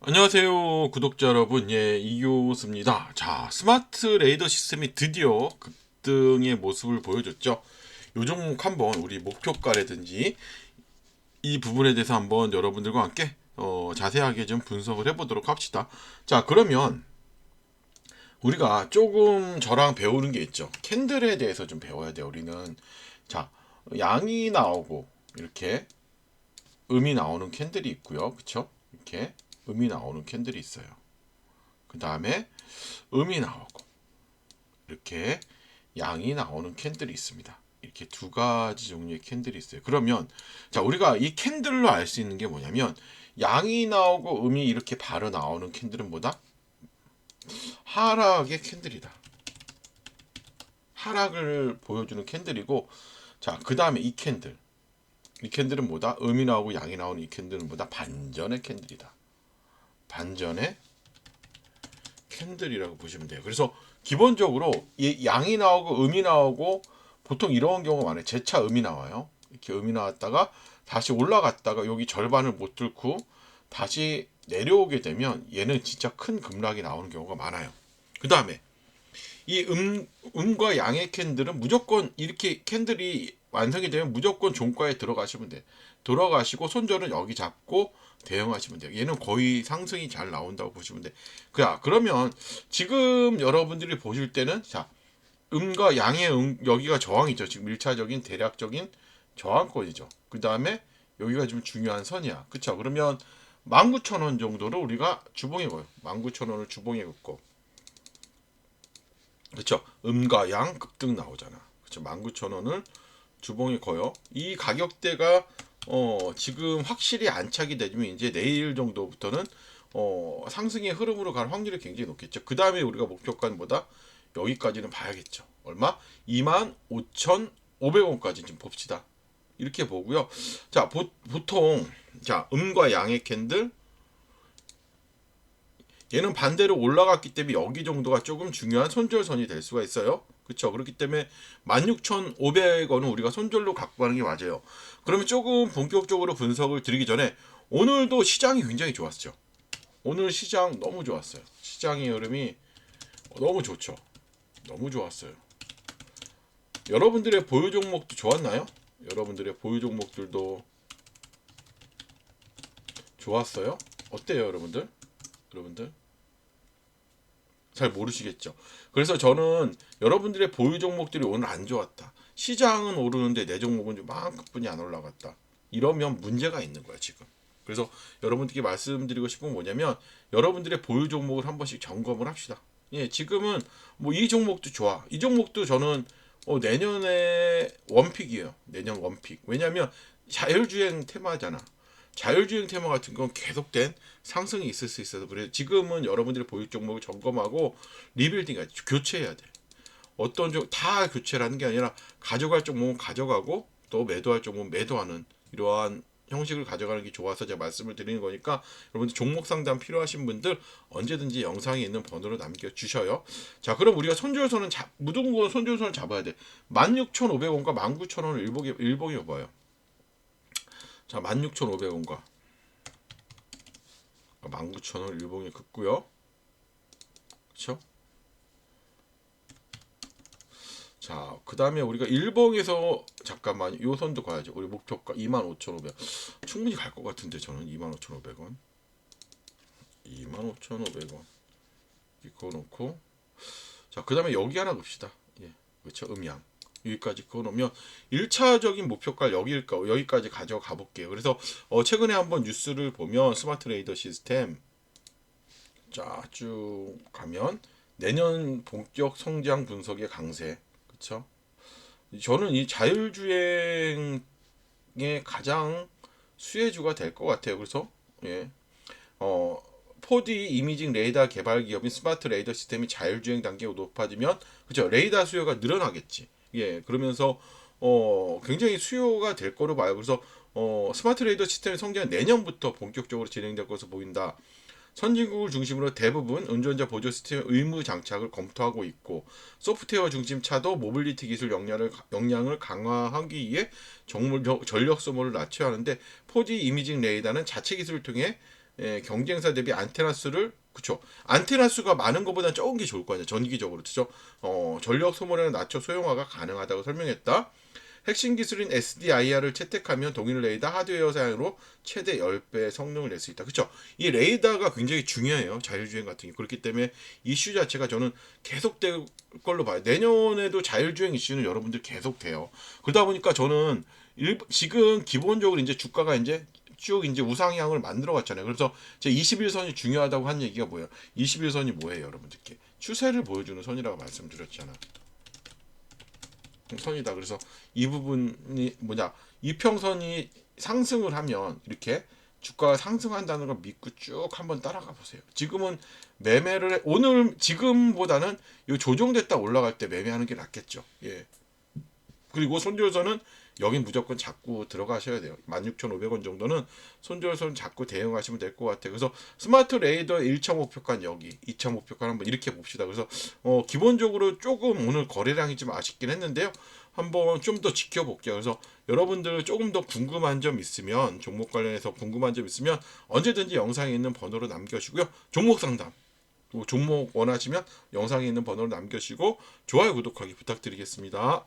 안녕하세요 구독자 여러분. 예 이교수입니다. 자 스마트 레이더 시스템이 드디어 급등의 모습을 보여줬죠. 요 종목 한번 우리 목표가라든지 이 부분에 대해서 한번 여러분들과 함께 어, 자세하게 좀 분석을 해보도록 합시다. 자 그러면 우리가 조금 저랑 배우는 게 있죠. 캔들에 대해서 좀 배워야 돼요 우리는. 자 양이 나오고 이렇게 음이 나오는 캔들이 있고요. 그쵸? 이렇게 음이 나오는 캔들이 있어요. 그 다음에 음이 나오고 이렇게 양이 나오는 캔들이 있습니다. 이렇게 두 가지 종류의 캔들이 있어요. 그러면 자 우리가 이 캔들로 알 수 있는 게 뭐냐면 양이 나오고 음이 이렇게 바로 나오는 캔들은 뭐다? 하락의 캔들이다. 하락을 보여주는 캔들이고 자그 다음에 이 캔들 이 캔들은 뭐다? 음이 나오고 양이 나오는 이 캔들은 뭐다? 반전의 캔들이다. 반전의 캔들이라고 보시면 돼요. 그래서 기본적으로 이 양이 나오고 음이 나오고 보통 이런 경우가 많아요. 재차 음이 나와요. 이렇게 음이 나왔다가 다시 올라갔다가 여기 절반을 못 뚫고 다시 내려오게 되면 얘는 진짜 큰 급락이 나오는 경우가 많아요. 그 다음에 이 음, 음과 양의 캔들은 무조건 이렇게 캔들이 완성이 되면 무조건 종가에 들어가시면 돼. 들어가시고 손절은 여기 잡고 대응하시면 돼요. 얘는 거의 상승이 잘 나온다고 보시면 돼. 그야 그러면 지금 여러분들이 보실 때는 자 음과 양의 음 여기가 저항이죠. 지금 1차적인 대략적인 저항권이죠. 그 다음에 여기가 좀 중요한 선이야. 그쵸? 그러면 19,000원 정도로 우리가 주봉에 거요. 19,000원을 주봉에 긋고. 그쵸? 음과 양 급등 나오잖아. 그쵸? 19,000원을 주봉에 거요. 이 가격대가 어, 지금 확실히 안착이 되면 이제 내일 정도부터는 어, 상승의 흐름으로 갈 확률이 굉장히 높겠죠. 그 다음에 우리가 목표가는 뭐다? 여기까지는 봐야겠죠. 얼마? 25,500원까지 좀 봅시다. 이렇게 보고요. 자, 보, 보통 자, 음과 양의 캔들 얘는 반대로 올라갔기 때문에 여기 정도가 조금 중요한 손절선이 될 수가 있어요. 그렇죠. 그렇기 때문에 16,500원은 우리가 손절로 갖고 가는 게 맞아요. 그러면 조금 본격적으로 분석을 드리기 전에 오늘도 시장이 굉장히 좋았죠. 오늘 시장 너무 좋았어요. 시장의 흐름이 너무 좋죠. 너무 좋았어요. 여러분들의 보유 종목도 좋았나요? 여러분들의 보유 종목들도 좋았어요? 어때요, 여러분들? 여러분들? 잘 모르시겠죠. 그래서 저는 여러분들의 보유 종목들이 오늘 안 좋았다. 시장은 오르는데 내 종목은 좀 만큼뿐이 안 올라갔다. 이러면 문제가 있는 거야 지금. 그래서 여러분들께 말씀드리고 싶은 건 뭐냐면 여러분들의 보유 종목을 한 번씩 점검을 합시다. 예, 지금은 뭐 이 종목도 좋아. 이 종목도 저는 어, 내년에 원픽이에요. 내년 원픽. 왜냐하면 자율주행 테마잖아. 자율주행 테마 같은 건 계속된 상승이 있을 수 있어서 그래 지금은 여러분들이 보유 종목을 점검하고 리빌딩 교체해야 돼. 어떤 종 다 교체라는 게 아니라 가져갈 종목은 가져가고 또 매도할 종목은 매도하는 이러한 형식을 가져가는 게 좋아서 제가 말씀을 드리는 거니까 여러분들 종목 상담 필요하신 분들 언제든지 영상에 있는 번호로 남겨 주셔요. 자, 그럼 우리가 손절선은 잡, 무등권 손절선을 잡아야 돼. 16,500원과 19,000원을 일봉에 일봉에 봐요. 자, 16,500원과 19,000원 일봉에 긋고요. 그렇죠? 자, 그 다음에 우리가 일봉에서 잠깐만 요 선도 가야죠. 우리 목표가 25,500. 충분히 갈 것 같은데 저는 25,500원. 25,500원. 이거 놓고 자, 그 다음에 여기 하나 봅시다. 예. 그렇죠? 음양. 여기까지 그어놓으면 1차적인 목표가 여기일까 여기까지 가져가 볼게요. 그래서 어 최근에 한번 뉴스를 보면 스마트 레이더 시스템 자 쭉 가면 내년 본격 성장 분석의 강세 그쵸 저는 이 자율주행의 가장 수혜주가 될 것 같아요. 그래서 예. 어 4D 이미징 레이더 개발 기업인 스마트 레이더 시스템이 자율주행 단계가 높아지면 그죠 레이더 수요가 늘어나겠지. 예, 그러면서 어, 굉장히 수요가 될 거로 봐요. 그래서 어, 스마트 레이더 시스템의 성장은 내년부터 본격적으로 진행될 것으로 보인다. 선진국을 중심으로 대부분 운전자 보조 시스템 의무 장착을 검토하고 있고 소프트웨어 중심 차도 모빌리티 기술 역량을, 역량을 강화하기 위해 정물, 전력 소모를 낮춰야 하는데 4D 이미징 레이더는 자체 기술을 통해 예, 경쟁사 대비 안테나 수를 그쵸 안테나 수가 많은 것보다 적은 게 좋을 거 아니에요 전기적으로 그죠 어, 전력 소모량을 낮춰 소형화가 가능하다고 설명했다 핵심 기술인 SDIR을 채택하면 동일 레이더 하드웨어 사양으로 최대 10배의 성능을 낼 수 있다. 그렇죠? 이 레이더가 굉장히 중요해요. 자율주행 같은 게. 그렇기 때문에 이슈 자체가 저는 계속될 걸로 봐요. 내년에도 자율주행 이슈는 여러분들 계속 돼요. 그러다 보니까 저는 일, 지금 기본적으로 이제 주가가 이제 쭉 이제 우상향을 만들어 갔잖아요. 그래서 제 21선이 중요하다고 한 얘기가 뭐예요? 21선이 뭐예요, 여러분들께? 추세를 보여주는 선이라고 말씀드렸잖아. 선이다. 그래서 이 부분이 뭐냐 이평선이 상승을 하면 이렇게 주가가 상승한다는 걸 믿고 쭉 한번 따라가 보세요. 지금은 매매를 해- 오늘 지금보다는 이 조정됐다 올라갈 때 매매하는 게 낫겠죠. 예. 그리고 손절선은 여긴 무조건 잡고 들어가셔야 돼요. 16,500원 정도는 손절선 잡고 대응하시면 될 것 같아요. 그래서 스마트 레이더 1차 목표가 여기, 2차 목표가 한번 이렇게 봅시다. 그래서 어, 기본적으로 조금 오늘 거래량이 좀 아쉽긴 했는데요. 한번 좀 더 지켜볼게요. 그래서 여러분들 조금 더 궁금한 점 있으면 종목 관련해서 궁금한 점 있으면 언제든지 영상에 있는 번호로 남겨주시고요. 종목 상담 또 종목 원하시면 영상에 있는 번호로 남겨주시고 좋아요 구독하기 부탁드리겠습니다.